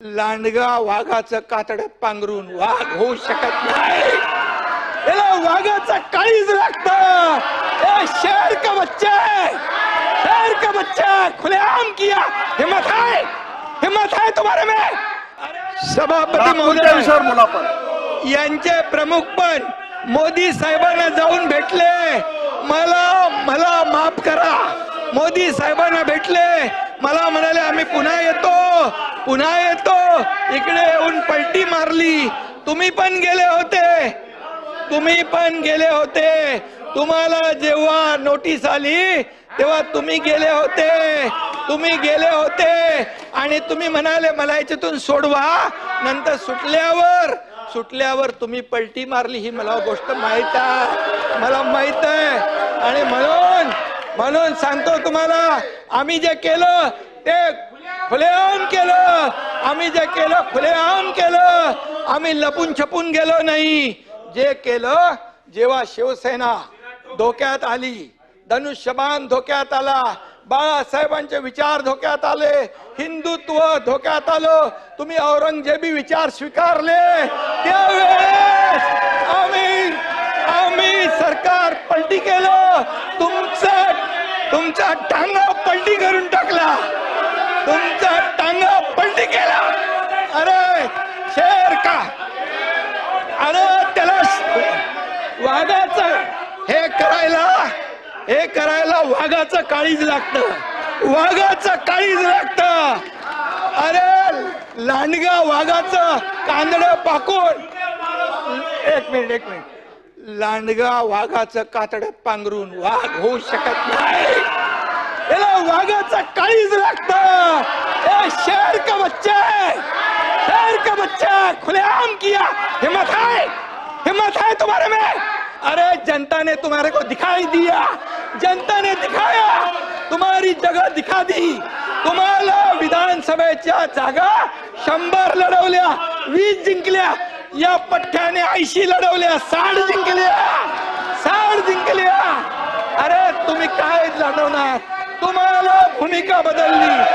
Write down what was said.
लांडगा वाघाचं कातड्यात पांघरून वाघ होऊ शकत नाही. याला वाघाचं काळीज लागत. शेर का बच्चा है शेर का बच्चा खुलेआम किया. हिम्मत है हिम्मत है तुम्हारे में? सभापती महोदय बोला आपण यांचे प्रमुख पण मोदी साहेबांना जाऊन भेटले. मला मला माफ करा. मोदी साहेबांना भेटले. मला म्हणाले आम्ही पुन्हा येतो. पुन्हा येतो इकडे येऊन पलटी मारली. तुम्ही पण गेले होते. तुम्ही पण गेले होते. तुम्हाला जेव्हा नोटीस आली तेव्हा तुम्ही गेले होते. तुम्ही गेले होते. आणि तुम्ही म्हणाले मला याच्यातून सोडवा. नंतर सुटल्यावर सुटल्यावर तुम्ही पलटी मारली. ही मला गोष्ट माहीत आहे. मला माहीत आहे. आणि म्हणून म्हणून सांगतो तुम्हाला आम्ही जे केलं ते खुलेआम केलं. आम्ही जे केलं खुलेआम केलं. आम्ही लपून छपून गेलो नाही. जे केलं जेव्हा शिवसेना धोक्यात आली धनुष्यबाण धोक्यात आला बाळासाहेबांचे विचार धोक्यात आले हिंदुत्व धोक्यात आलं तुम्ही औरंगजेबी विचार स्वीकारले त्यावेळेस आम्ही आम्ही सरकार तुमचा टांगा पलटी करून टाकला. तुमचा टांगा पलटी केला. अरे शेर का? अरे त्याला वाघाच हे करायला हे करायला वाघाचं काळीज लागत. वाघाचं काळीज लागत. अरे लांडगा वाघाचं कांदड पाकून. एक मिनिट एक मिनिट. लांडगा वाघाचं कातड पांघरून वाघ होऊ शकत नाही. याला काळीज लागत. ए शेर का बच्चा? है शेर का बच्चा? खुलेआम किया. हिम्मत है? हिम्मत है तुम्हारे में? अरे जनता ने तुम्हारे को दिखाई दिया। जनता ने दिखाया। तुम्हारी जगह दिखा दी। तुम्हाला विधानसभेच्या जागा शंभर लढवल्या वीस जिंकल्या या पठ्ठ्याने ऐंशी लढवल्या साठ जिंकल्या साठ जिंकल्या. अरे तुम्ही काय लढवणार? तुम्हाला भूमिका बदलली.